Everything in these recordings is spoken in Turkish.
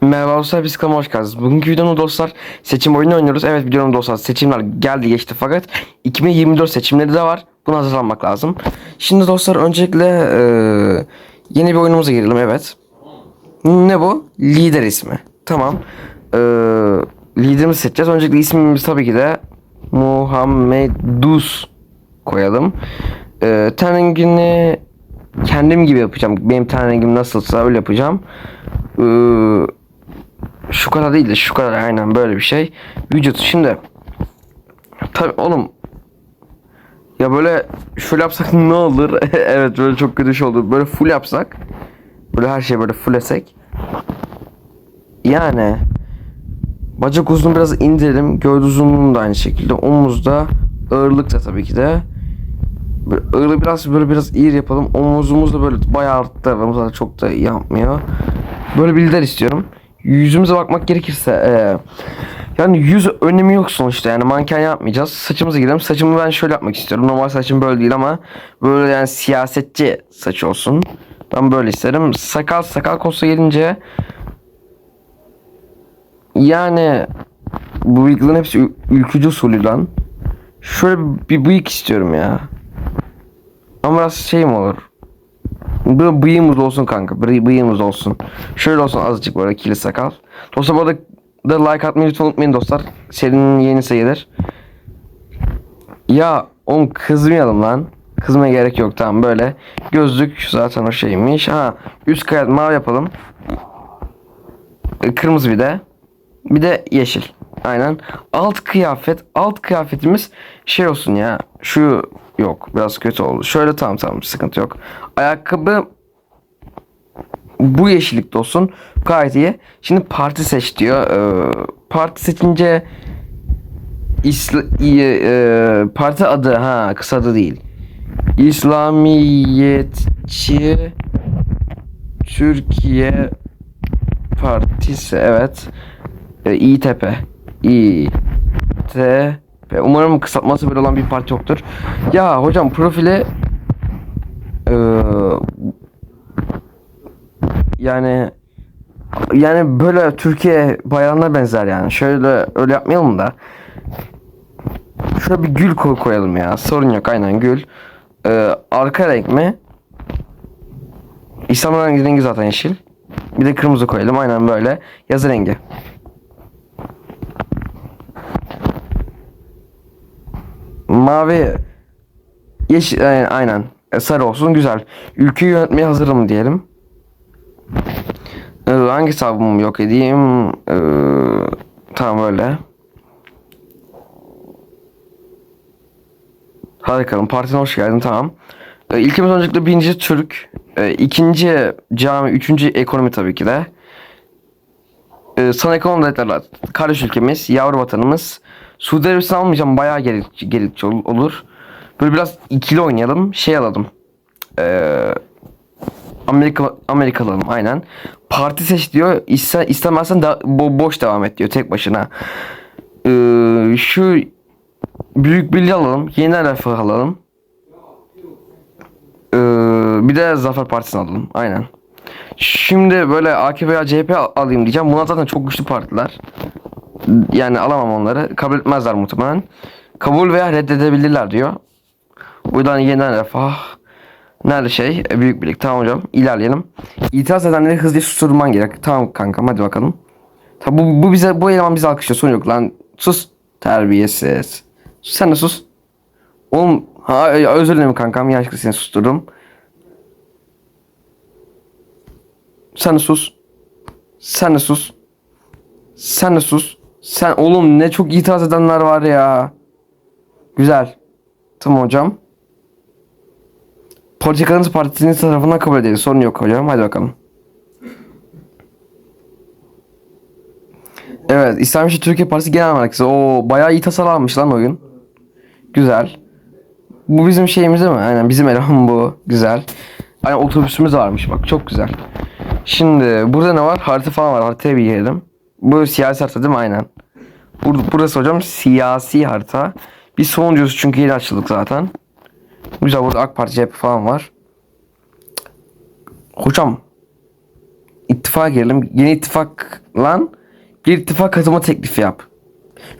Merhaba dostlar biz kanalıma hoş geldiniz. Bugünkü videomda dostlar seçim oyunu oynuyoruz. Evet videomda dostlar seçimler geldi geçti fakat 2024 seçimleri de var. Buna hazırlanmak lazım. Şimdi dostlar öncelikle eee, yeni bir oyunumuza girelim evet. Ne bu? Lider ismi. Tamam. Eee liderimizi seçeceğiz. Öncelikle ismimiz tabii ki de Muhammedus koyalım. Eee ten rengini kendim gibi yapacağım. Benim ten rengim nasılsa öyle yapacağım. Eee şu kadar değil de şu kadar aynen böyle bir şey. Vücut şimdi tabi oğlum ya böyle şöyle yapsak ne olur? evet böyle çok kötü şey olur. Böyle full yapsak böyle her şeyi böyle full etsek yani bacak uzunluğunu biraz indirelim. Gövde uzunluğunu da aynı şekilde. Omuzda ağırlık da tabii ki de Böyle ağırlığı biraz böyle biraz iyi yapalım. Omuzumuz da böyle bayağı arttıralım. Zaten çok da yapmıyor. Böyle bir lider istiyorum. Yüzümüze bakmak gerekirse eee, yani yüz önemi yok sonuçta yani manken yapmayacağız. Saçımıza girelim. Saçımı ben şöyle yapmak istiyorum. Normal saçım böyle değil ama böyle yani siyasetçi saç olsun. Ben böyle isterim. Sakal sakal kosa gelince yani bu bıyıkların hepsi ül- ülkücü usulü lan. Şöyle bir bıyık istiyorum ya. Ama biraz şey mi olur? Böyle bıyığımız olsun kanka. Bıy- bıyığımız olsun. Şöyle olsun azıcık böyle kirli sakal. Dostlar bu arada da like atmayı lütfen unutmayın dostlar. Serinin yeni sayılır. Ya oğlum kızmayalım lan. Kızmaya gerek yok tamam böyle. Gözlük zaten o şeymiş. Ha üst kayat mavi yapalım. Kırmızı bir de. Bir de yeşil. Aynen. Alt kıyafet. Alt kıyafetimiz şey olsun ya. Şu yok. Biraz kötü oldu. Şöyle tamam tamam sıkıntı yok. Ayakkabı bu yeşillikte olsun. Gayet iyi. Şimdi parti seç diyor. Ee, parti seçince İsla, e, parti adı ha kısa adı değil. İslamiyetçi Türkiye Partisi evet. E, İTP. İTP. Umarım kısaltması böyle olan bir parti yoktur. Ya hocam profile e, yani yani böyle Türkiye bayrağına benzer yani. Şöyle öyle yapmayalım da. Şöyle bir gül koy koyalım ya. Sorun yok aynen gül. Ee, arka renk mi? Rengi, rengi zaten yeşil. Bir de kırmızı koyalım aynen böyle. Yazı rengi. Mavi yeşil aynen, aynen. E, sarı olsun güzel. Ülkeyi yönetmeye hazırım diyelim. Ee, hangi hesabımı yok edeyim? Ee, tamam öyle. Hadi bakalım partine hoş geldin tamam. Ee, ilkimiz öncelikle birinci Türk. Ee, ikinci cami, üçüncü ekonomi tabii ki de. Ee, son ekonomi devletlerle kardeş ülkemiz, yavru vatanımız. Suudi Arabistan almayacağım bayağı gerik, gerekçe ol- olur. Böyle biraz ikili oynayalım. Şey alalım. Ee, Amerika Amerika alalım aynen. Parti seç diyor. İste, istemezsen da bo- boş devam et diyor tek başına. Ee, şu Büyük Birliği alalım. Yeni Refah alalım. Ee, bir de Zafer Partisi'ni alalım. Aynen. Şimdi böyle AKP veya CHP al- alayım diyeceğim. Bunlar zaten çok güçlü partiler. Yani alamam onları. Kabul etmezler muhtemelen. Kabul veya reddedebilirler diyor. Bu yüzden yeniden refah. Nerede şey? E, Büyük birlik. Tamam hocam. İlerleyelim. İtiraz edenleri hızlıca susturman gerek. Tamam kankam hadi bakalım. Tabi bu, bu bize bu eleman bizi alkışlıyor. Sorun yok lan. Sus. Terbiyesiz. Sen de sus. Oğlum ha, ya, özür dilerim kankam. Yanlışlıkla seni susturdum. Sen de sus. Sen de sus. Sen de sus. Sen oğlum ne çok itiraz edenler var ya. Güzel. Tamam hocam. Politikanız partisinin tarafından kabul edildi. Sorun yok hocam. Hadi bakalım. Evet. İslam İşi Türkiye Partisi Genel Merkezi. O bayağı iyi tasarlanmış lan oyun. Güzel. Bu bizim şeyimiz değil mi? Aynen bizim eleman bu. Güzel. Aynen otobüsümüz varmış bak. Çok güzel. Şimdi burada ne var? Harita falan var. Haritaya bir girelim. Bu siyasi harita değil mi? Aynen. Bur burası hocam siyasi harita. Bir sonuncusu çünkü yeni açıldık zaten. Güzel burada AK Parti CHP falan var. Hocam ittifaka girelim. Yeni ittifakla bir ittifak katılma teklifi yap.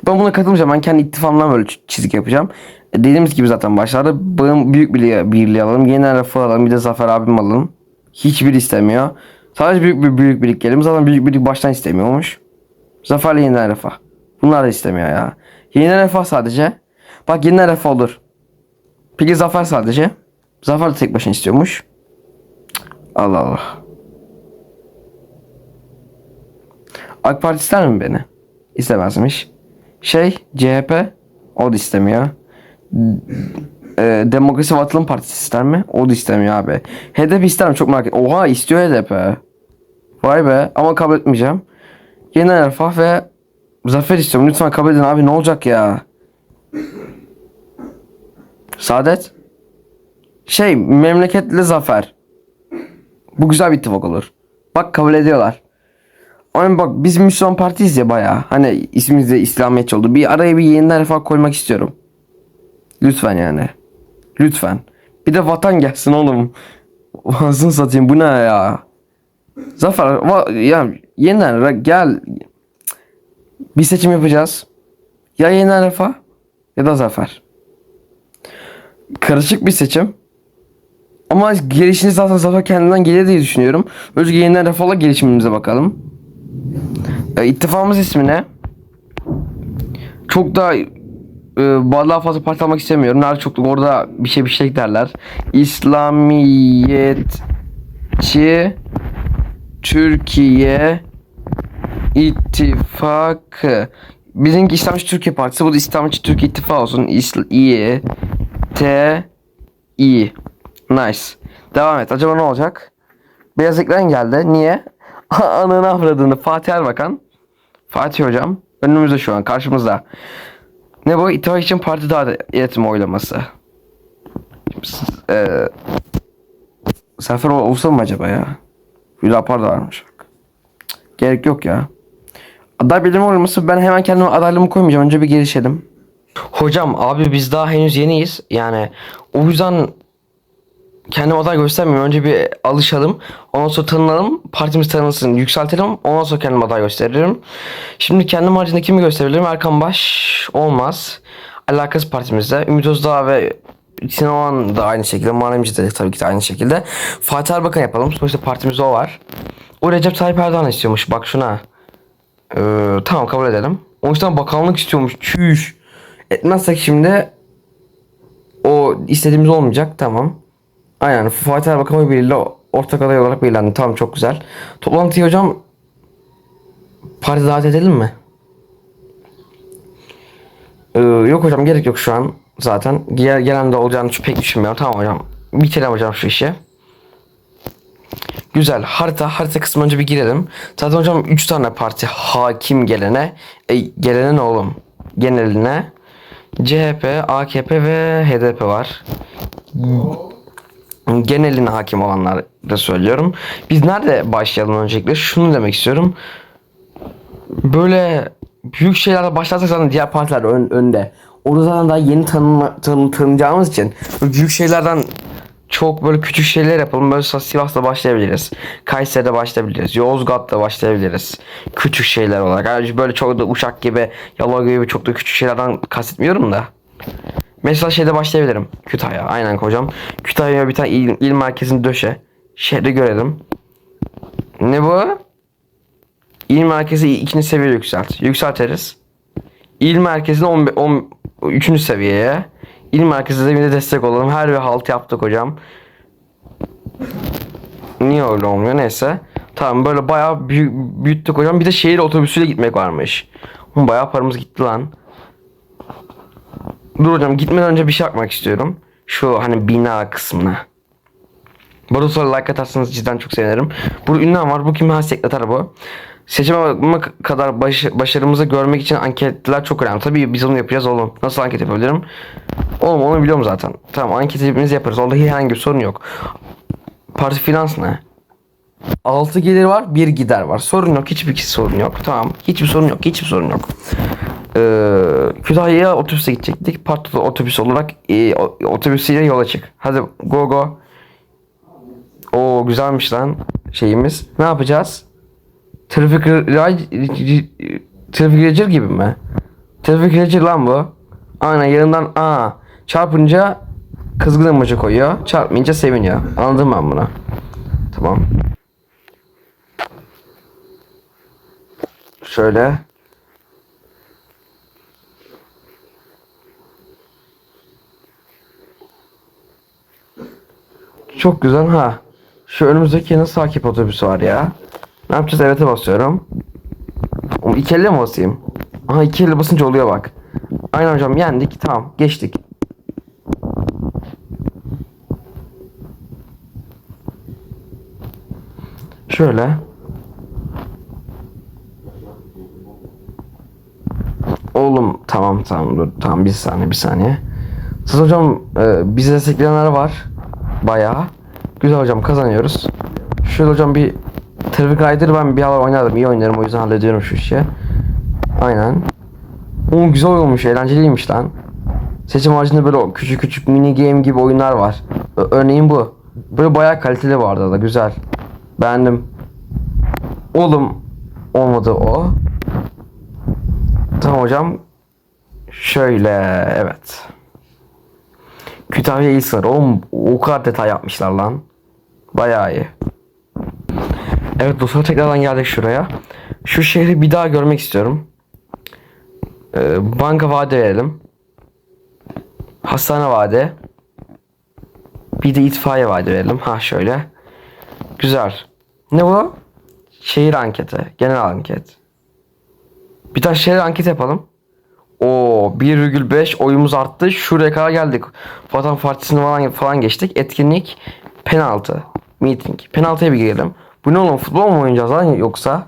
Ben buna katılmayacağım. Ben kendi ittifakımdan böyle ç- çizik yapacağım. E, dediğimiz gibi zaten başlarda bağım büyük birliği, birliği alalım. Yeni Refah alalım. Bir de Zafer abim alalım. Hiçbir istemiyor. Sadece büyük bir büyük birlik gelelim. Zaten büyük birlik baştan istemiyormuş. Zafer'le yeniden refah. Bunlar da istemiyor ya. Yeniden refah sadece. Bak yeniden refah olur. Peki Zafer sadece. Zafer de tek başına istiyormuş. Allah Allah. AK Parti ister mi beni? İstemezmiş. Şey CHP o da istemiyor. Ee, Demokrasi ve Atılım Partisi ister mi? O da istemiyor abi. HDP ister mi? Çok merak et. Oha istiyor HDP. Vay be ama kabul etmeyeceğim. Yeni Refah ve Zafer istiyorum. Lütfen kabul edin abi ne olacak ya? Saadet. Şey memleketle Zafer. Bu güzel bir ittifak olur. Bak kabul ediyorlar. Ama bak biz Müslüman partiyiz ya baya. Hani ismimiz de İslamiyetçi oldu. Bir araya bir yeniden refah koymak istiyorum. Lütfen yani. Lütfen. Bir de vatan gelsin oğlum. Ağzını satayım bu ne ya? Zafer va- ya yeniden re- gel. Bir seçim yapacağız. Ya yeniden refah ya da zafer. Karışık bir seçim. Ama gelişini zaten zafer kendinden gelir diye düşünüyorum. Önce yeniden refahla gelişimimize bakalım. E, ittifakımız ismi ne? Çok da e, daha fazla parti istemiyorum. Nerede çok orada bir şey bir şey derler. İslamiyetçi Türkiye İttifakı. Bizimki İslamcı Türkiye Partisi. Bu da İslamcı Türkiye İttifakı olsun. İsl İ T İ. Nice. Devam et. Acaba ne olacak? Beyaz ekran geldi. Niye? Ananı avradını Fatih Erbakan. Fatih hocam. Önümüzde şu an. Karşımızda. Ne bu? İttifak için parti daha iletimi oylaması. Eee Sefer ol- olsa mı acaba ya? Hüdapar da varmış Gerek yok ya. Aday belirleme oylaması ben hemen kendime adaylığımı koymayacağım. Önce bir gelişelim. Hocam abi biz daha henüz yeniyiz. Yani o yüzden kendime aday göstermiyorum. Önce bir alışalım. Ondan sonra tanınalım. Partimiz tanınsın. Yükseltelim. Ondan sonra kendime aday gösteririm. Şimdi kendim haricinde kimi gösterebilirim? Erkan Baş olmaz. Alakası partimizde. Ümit Özdağ ve Sinan da aynı şekilde. Muharrem İnce de tabii ki de aynı şekilde. Fatih Erbakan yapalım. Sonuçta partimizde o var. O Recep Tayyip Erdoğan istiyormuş. Bak şuna. Ee, tamam kabul edelim. O yüzden bakanlık istiyormuş. Çüş. Etmezsek şimdi o istediğimiz olmayacak. Tamam. Aynen Fatih Erbakan biriyle ortak aday olarak belirlendi. Tamam çok güzel. Toplantıyı hocam parti davet edelim mi? Ee, yok hocam gerek yok şu an zaten. Gel, gelen de olacağını pek düşünmüyorum. Tamam hocam. Bitirelim hocam şu işi. Güzel. Harita harita kısmı önce bir girelim. Zaten hocam 3 tane parti hakim gelene. E, gelene ne oğlum? Geneline. CHP, AKP ve HDP var. Geneline hakim olanları söylüyorum. Biz nerede başlayalım öncelikle? Şunu demek istiyorum. Böyle büyük şeylerle başlarsak zaten diğer partiler ön- önde. Orada daha yeni tanınma, tanı, tanınacağımız için büyük şeylerden çok böyle küçük şeyler yapalım. Böyle Sivas'ta başlayabiliriz. Kayseri'de başlayabiliriz. Yozgat'ta başlayabiliriz. Küçük şeyler olarak. Yani böyle çok da Uşak gibi, Yalova gibi çok da küçük şeylerden kastetmiyorum da. Mesela şeyde başlayabilirim. Kütahya. Aynen hocam. Kütahya'ya bir tane il, il merkezini döşe. Şehri görelim. Ne bu? İl merkezi ikinci seviye yükselt. Yükseltiriz. İl merkezini 10, 10, 3. seviyeye. İl merkezinde bir de destek olalım. Her bir halt yaptık hocam. Niye öyle olmuyor? Neyse. Tamam böyle bayağı büyük, büyüttük hocam. Bir de şehir otobüsüyle gitmek varmış. Bayağı paramız gitti lan. Dur hocam gitmeden önce bir şey yapmak istiyorum. Şu hani bina kısmına. Bu sonra like atarsanız cidden çok sevinirim. Burada ünlem var. Bu kimin sekreter bu. Seçime kadar baş, başarımızı görmek için anketler çok önemli. Tabii biz onu yapacağız oğlum. Nasıl anket yapabilirim? Oğlum onu biliyorum zaten. Tamam anket hepimiz yaparız. Orada herhangi bir sorun yok. Parti finans ne? 6 gelir var, 1 gider var. Sorun yok, hiçbir sorun yok. Tamam, hiçbir sorun yok, hiçbir sorun yok. Ee, Kütahya'ya otobüse gidecektik. Parti otobüs olarak e, o- otobüsüyle yola çık. Hadi go go. Oo güzelmiş lan. şeyimiz. Ne yapacağız? Trafik Trafik Ranger gibi mi? Trafik Ranger lan bu. Aynen yanından A çarpınca kızgın emoji koyuyor. Çarpmayınca seviniyor. Anladım ben bunu. Tamam. Şöyle. Çok güzel ha. Şu önümüzdeki yine sakip otobüsü var ya. Ne yapacağız? Evet'e basıyorum. İki elle mi basayım? Aha iki elle basınca oluyor bak. Aynen hocam yendik. Tamam geçtik. Şöyle. Oğlum tamam tamam dur tamam bir saniye bir saniye. Siz hocam e, bizi destekleyenler var. Bayağı. Güzel hocam kazanıyoruz. Şöyle hocam bir Traffic Rider ben bir ara oynardım. iyi oynarım o yüzden hallediyorum şu işi. Aynen. O güzel olmuş, eğlenceliymiş lan. Seçim haricinde böyle küçük küçük mini game gibi oyunlar var. Örneğin bu. Böyle bayağı kaliteli vardı da güzel. Beğendim. Oğlum olmadı o. Tamam hocam. Şöyle evet. Kütahya İlsar. Oğlum o kadar detay yapmışlar lan. Bayağı iyi. Evet dostlar tekrardan geldik şuraya. Şu şehri bir daha görmek istiyorum. Ee, banka vade verelim. Hastane vade. Bir de itfaiye vade verelim. Ha şöyle. Güzel. Ne bu? Şehir anketi. Genel anket. Bir tane şehir anketi yapalım. O 1,5 oyumuz arttı. Şuraya kadar geldik. Vatan Partisi'ni falan, falan geçtik. Etkinlik penaltı. Meeting. Penaltıya bir girelim. Bu ne oğlum? Futbol mu oynayacağız lan yoksa?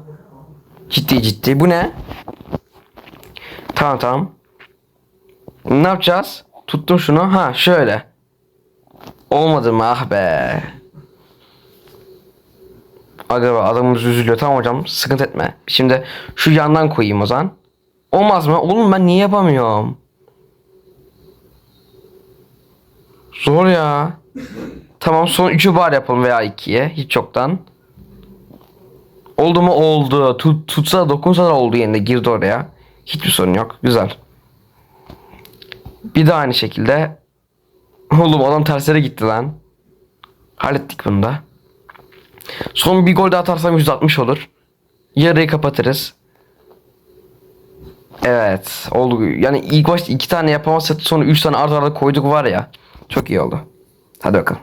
Ciddi ciddi. Bu ne? Tamam tamam. Ne yapacağız? Tuttum şunu. Ha şöyle. Olmadı mı? Ah be. Aga be adamımız üzülüyor. Tamam hocam sıkıntı etme. Şimdi şu yandan koyayım o zaman. Olmaz mı? Oğlum ben niye yapamıyorum? Zor ya. Tamam son 3'ü var yapalım veya 2'ye. Hiç çoktan. Oldu mu? Oldu. Tut, tutsa dokunsa da oldu yerine. Girdi oraya. Hiçbir sorun yok. Güzel. Bir de aynı şekilde. Oğlum adam terslere gitti lan. Hallettik bunu da. Son bir gol daha atarsam 160 olur. Yarıyı kapatırız. Evet oldu. Yani ilk başta iki tane yapamazsak sonra üç tane arda arda koyduk var ya. Çok iyi oldu. Hadi bakalım.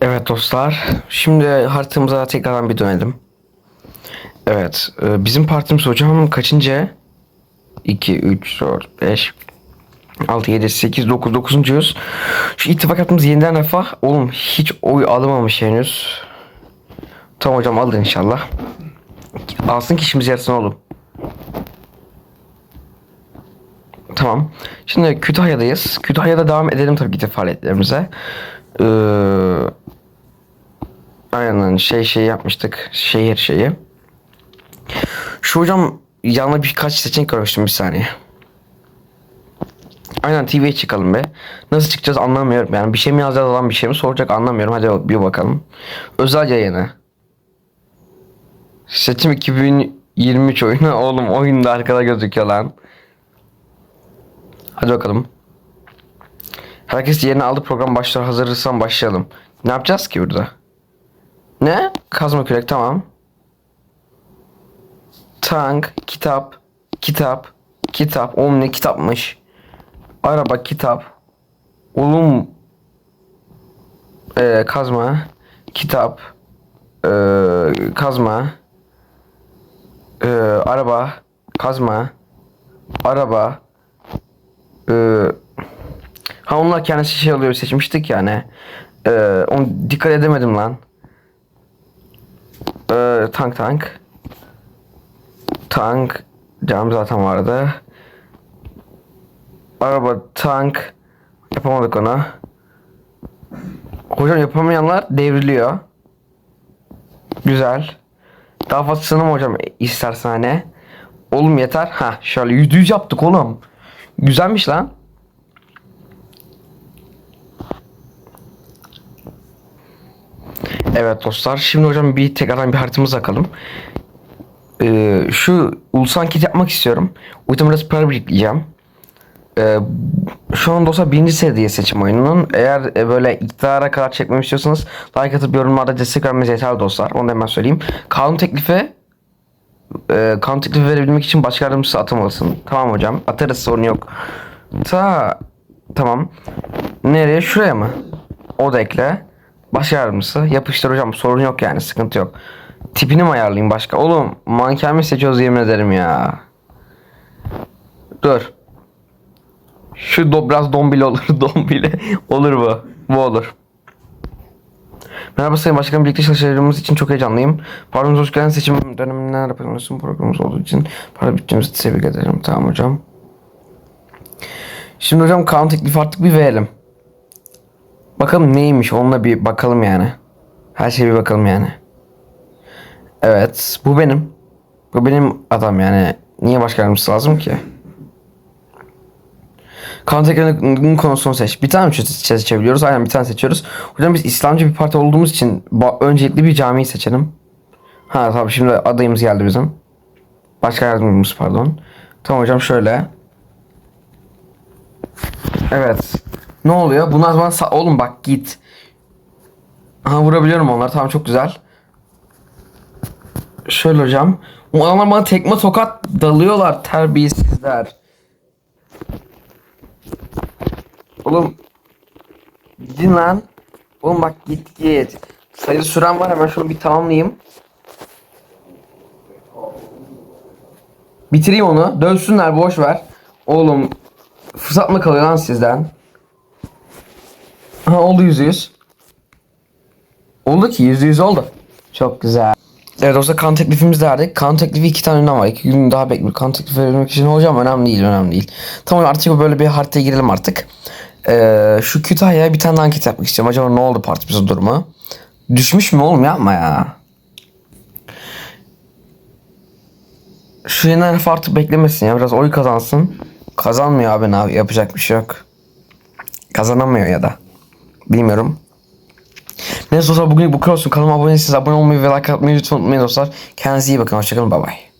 Evet dostlar. Şimdi haritamıza tekrardan bir dönelim. Evet. e, Bizim partimiz hocam kaçıncı? 2, 3, 4, 5, 6, 7, 8, 9, 9. Şu ittifak yaptığımız yeniden refah. Oğlum hiç oy alamamış henüz. Tamam hocam aldı inşallah. Alsın ki işimiz yarısın oğlum. Tamam. Şimdi Kütahya'dayız. Kütahya'da devam edelim tabii ki de faaliyetlerimize. Ee, aynen şey şey yapmıştık. Şehir şeyi. Şu hocam yanına birkaç seçenek görmüştüm bir saniye. Aynen TV'ye çıkalım be. Nasıl çıkacağız anlamıyorum. Yani bir şey mi yazacağız olan bir şey mi soracak anlamıyorum. Hadi bir bakalım. Özel yayını. Seçim 2023 oyunu. Oğlum oyunda arkada gözüküyor lan. Hadi bakalım. Herkes yerine aldı program başlar hazırsan başlayalım. Ne yapacağız ki burada? Ne? Kazma kürek tamam. Tank, kitap, kitap, kitap. Oğlum ne kitapmış. Araba, kitap. Oğlum. Ee, kazma, kitap, ee, kazma, ee, araba, kazma, araba, ee, ha onlar kendisi şey alıyor seçmiştik yani. Ee, onu dikkat edemedim lan. Ee, tank tank. Tank. Cam zaten vardı. Araba tank. Yapamadık onu. Hocam yapamayanlar devriliyor. Güzel. Daha fazlasını mı hocam istersen hani? Oğlum yeter. Ha şöyle yüzde yüz yaptık oğlum. Güzelmiş lan. Evet dostlar. Şimdi hocam bir tekrardan bir haritamıza bakalım. Ee, şu ulusal anket yapmak istiyorum. Yüzden biraz para birikleyeceğim. Ee, şu an dostlar birinci seviye seçim oyununun. Eğer e, böyle iktidara kadar çekmemi istiyorsanız like atıp yorumlarda destek vermeniz yeterli dostlar. Onu da hemen söyleyeyim. Kanun teklifi e, kanun teklifi verebilmek için başka yardımcısı atamalısın. Tamam hocam. Atarız sorun yok. Ta tamam. Nereye? Şuraya mı? O da ekle. Başka yardımcısı. Yapıştır hocam. Sorun yok yani. Sıkıntı yok. Tipini mi ayarlayayım başka? Oğlum manken mi seçiyoruz yemin ederim ya. Dur. Şu do biraz dombili olur. dombili. olur bu. Bu olur. Merhaba Sayın Başkanım. Birlikte çalışacağımız için çok heyecanlıyım. Pardon hoş geldiniz. Seçim döneminden yapılmasın programımız olduğu için para bütçemizi tebrik ederim. Tamam hocam. Şimdi hocam kanun teklifi artık bir verelim. Bakalım neymiş onunla bir bakalım yani. Her şeye bir bakalım yani. Evet bu benim. Bu benim adam yani. Niye başka yardımcısı lazım ki? Kanun teklifinin konusunu seç. Bir tane mi çe- seçebiliyoruz? Aynen bir tane seçiyoruz. Hocam biz İslamcı bir parti olduğumuz için öncelikli bir camiyi seçelim. Ha tabii şimdi adayımız geldi bizim. Başka yardımcımız pardon. Tamam hocam şöyle. Evet. Ne oluyor? Bunlar sa- oğlum bak git. Ha vurabiliyorum onları. Tamam çok güzel. Şöyle hocam. O bana tekme tokat dalıyorlar terbiyesizler. Oğlum gidin lan. Oğlum bak git git. Sayılı süren var hemen şunu bir tamamlayayım. Bitireyim onu. Dövsünler boş ver. Oğlum fırsat mı kalıyor lan sizden? Ha oldu yüzde yüz. Oldu ki yüzde yüz oldu. Çok güzel. Evet olsa kan teklifimiz derdik. Kan teklifi iki tane önem var. İki gün daha bekliyor. Kan teklifi verilmek için hocam önemli değil önemli değil. Tamam artık böyle bir haritaya girelim artık. Ee, şu Kütahya'ya bir tane anket yapmak istiyorum. Acaba ne oldu partimizin durumu? Düşmüş mü oğlum yapma ya. Şu yeni herif artık beklemesin ya. Biraz oy kazansın. Kazanmıyor abi ne yap- yapacak bir şey yok. Kazanamıyor ya da. Bilmiyorum. Neyse dostlar bugün bu kadar olsun. Kanalıma abone değilseniz abone olmayı ve like atmayı unutmayın dostlar. Kendinize iyi bakın. Hoşçakalın. Bay bay.